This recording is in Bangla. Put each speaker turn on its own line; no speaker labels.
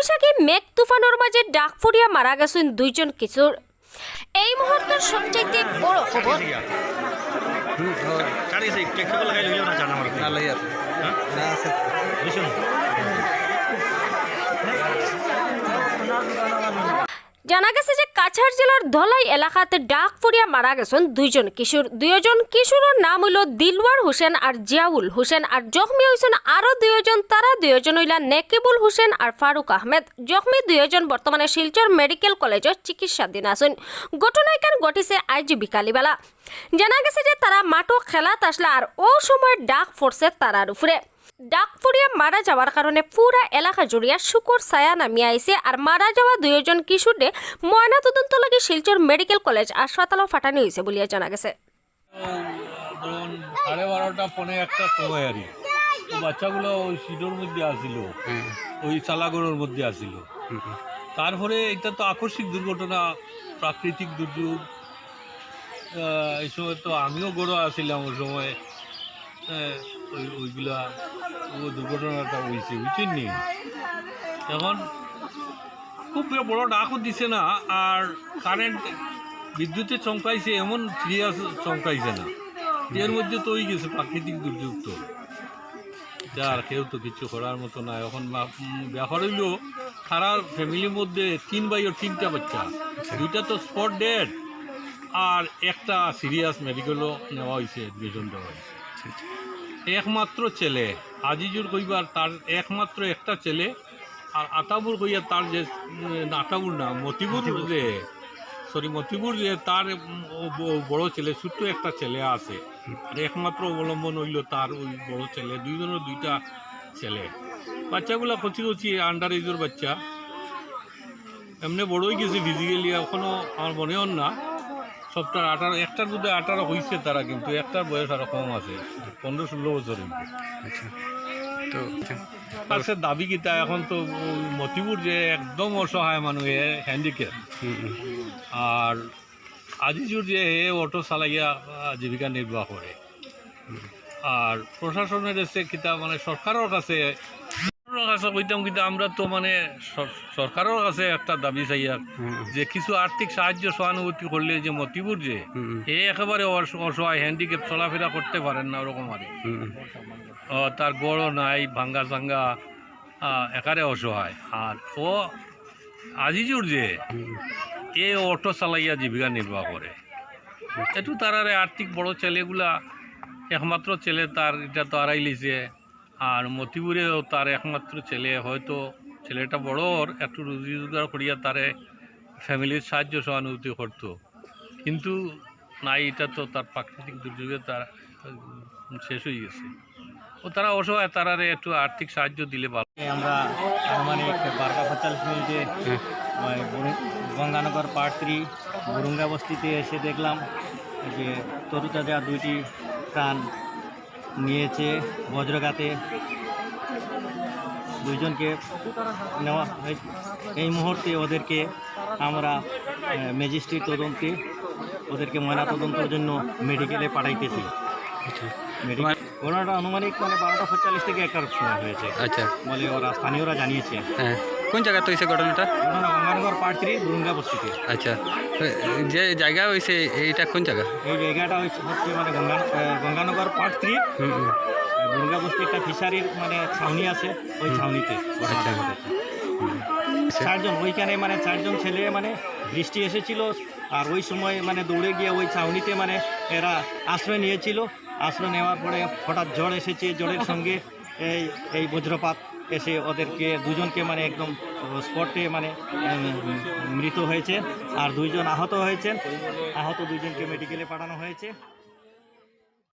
কালবৈশাখী মেঘ তুফানোর মাঝে ডাক ফুরিয়া মারা গেছেন দুইজন কিশোর এই মুহূর্তের সবচেয়ে বড় খবর
জানা
গেছে যে কাছাড় জেলার ধলাই এলাকাতে ডাক ফুরিয়া মারা গেছেন দুইজন কিশোর। দুইজন কিশোরের নাম হইল দিলওয়ার হোসেন আর জিয়াউল হোসেন আর জখমি হয়েছেন আরও দুইজন, তারা দুইজন হইলা নেকিবুল হোসেন আর ফারুক আহমেদ। জখমি দুইজন বর্তমানে শিলচর মেডিকেল কলেজের চিকিৎসাধীন আছেন। ঘটনাকান ঘটিছে আজ বিকালিবেলা। জানা গেছে যে তারা মাঠও খেলাত আসলে আর ও সময় ডাক পড়ছে তারার উপরে। ডাক ফুরিয়া মারা যাওয়ার কারণে পুরা এলাকা জুড়িয়া শুকর ছায়া নামিয়ে আইছে। আর মারা যাওয়া দুইজন কিশোরে ময়না তদন্ত লাগে শিলচর মেডিকেল কলেজ হাসপাতালও ফাটানি হয়েছে বলিয়া জানা গেছে।
বাচ্চাগুলো ওই সিডোর মধ্যে আসিল ওই চালাগড়ের মধ্যে আসিল তারপরে এটা তো আকস্মিক দুর্ঘটনা প্রাকৃতিক দুর্যোগ। এই সময় তো আমিও গড়ো আসছিলাম ওই সময়। আহ, ওই ওইগুলা, ও দুর্ঘটনাটা হয়েছে বুঝছেন নি এখন খুব বড় ডাকও দিছে না, আর কারেন্ট বিদ্যুতে চমকাইছে, এমন সিরিয়াস চমকাইছে না। এর মধ্যে তো ওই গেছে প্রাকৃতিক দুর্যোগ তো। আর কেউ তো কিছু করার মতো না। এখন ব্যাপার হইল সারা ফ্যামিলির মধ্যে তিন ভাইয়ের তিনটা বাচ্চা। দুইটা তো স্পট ডেড আর একটা সিরিয়াস মেডিকেলও নেওয়া হয়েছে দুজন দেওয়া হয়েছে একমাত্র ছেলে আজিজুর কইবার তার একমাত্র একটা ছেলে আর আতাবুর কইয়া তার যে আতাবুর না মতিবুর যে সরি মতিবুর যে তার বড় ছেলে ছোট্ট একটা ছেলে আছে। আর একমাত্র অবলম্বন হইল তার ওই বড় ছেলে দুইজনের দুইটা ছেলে। বাচ্চাগুলো কচি কচি আন্ডার এজের বাচ্চা। এমনি বড়ই গেছে ফিজিক্যালি এখনও আমার মনে হন না। সবটার আঠারো একটার মধ্যে আঠারো হয়েছে তারা কিন্তু একটার বয়স আরও কম আছে পনেরো ষোলো বছর
আচ্ছা তো
আছে দাবি কিতা এখন তো মতিপুর যে একদম অসহায় মানুষ হ্যান্ডিক্যাপ। আর আজিজুর যে এ অটো চালাইয়া জীবিকা নির্বাহ করে। আর প্রশাসনের এসে কিতা মানে সরকারের কাছে কাছে কইতাম কিন্তু আমরা তো মানে সর- সরকারের কাছে একটা দাবি চাইয়া যে কিছু আর্থিক সাহায্য সহানুভূতি করলে যে মতিপুর যে এ একেবারে অস- অসহায় হ্যান্ডিক্যাপ চলাফেরা করতে পারেন না ওরকম আর। তার গড়ও নাই ভাঙ্গা চাঙ্গা আহ, একারে অসহায়। আর ও আজিজুর যে এ অটো চালাইয়া জীবিকা নির্বাহ করে। একটু তারারে আর্থিক বড় ছেলেগুলা একমাত্র ছেলে তার এটা তো আড়াই লিছে। আর মতিপুরেও তার একমাত্র ছেলে, হয়তো ছেলেটা বড়, ওর একটু রুজি রোজগার করিয়া তারে ফ্যামিলির সাহায্য সহানুভূতি করতো। কিন্তু নাই, এটা তো তার প্রাকৃতিক দুর্যোগে তার শেষ হয়ে গেছে। ও তারা অসহায়, তারারে একটু আর্থিক সাহায্য দিলে ভালো।
আমরা আনুমানিক বারোটা পঁয়তাল্লিশ মিনিটে গঙ্গানগর পার্ট থ্রি বস্তিতে এসে দেখলাম যে তরুতাজা দুইটি প্রাণ নিয়েছে বজ্রঘাতে। দুইজনকে নেওয়া। এই মুহূর্তে ওদেরকে আমরা ম্যাজিস্ট্রেট তদন্তে ওদেরকে ময়না তদন্তের জন্য মেডিকেলে পাঠাইতেছি।
আচ্ছা।
ঘটনাটা আনুমানিক মানে বারোটা পঁয়তাল্লিশ থেকে একটার সময় হয়েছে।
আচ্ছা।
বলে ওরা স্থানীয়রা জানিয়েছে।
হ্যাঁ। কোন জায়গাতে হয়েছে ঘটনাটা?
পার্ট থ্রি দুর্গা বস্তিতে।
আচ্ছা। যে জায়গা হয়েছে এইটা কোন জায়গা?
এই জায়গাটা হচ্ছে মানে গঙ্গা গঙ্গানগর পার্ট থ্রি।
হুম হুম।
দুর্গা বস্তি একটা ফিশারির মানে ছাউনি আছে ওই ছাউনিতে
আচ্ছা। আচ্ছা।
চারজন ওইখানে মানে চারজন ছেলে মানে বৃষ্টি এসেছিল আর ওই সময় মানে দৌড়ে গিয়ে ওই ছাউনিতে মানে এরা আশ্রয় নিয়েছিল। আশ্রয় নেওয়ার পরে হঠাৎ ঝড় এসেছে ঝড়ের সঙ্গে এই এই বজ্রপাত। এসে ওদেরকে, দুজনকে মানে একদম স্পটে মানে মৃত হয়েছে। আর দুইজন আহত হয়েছেন। আহত দুইজনকে মেডিকেলে পাঠানো হয়েছে।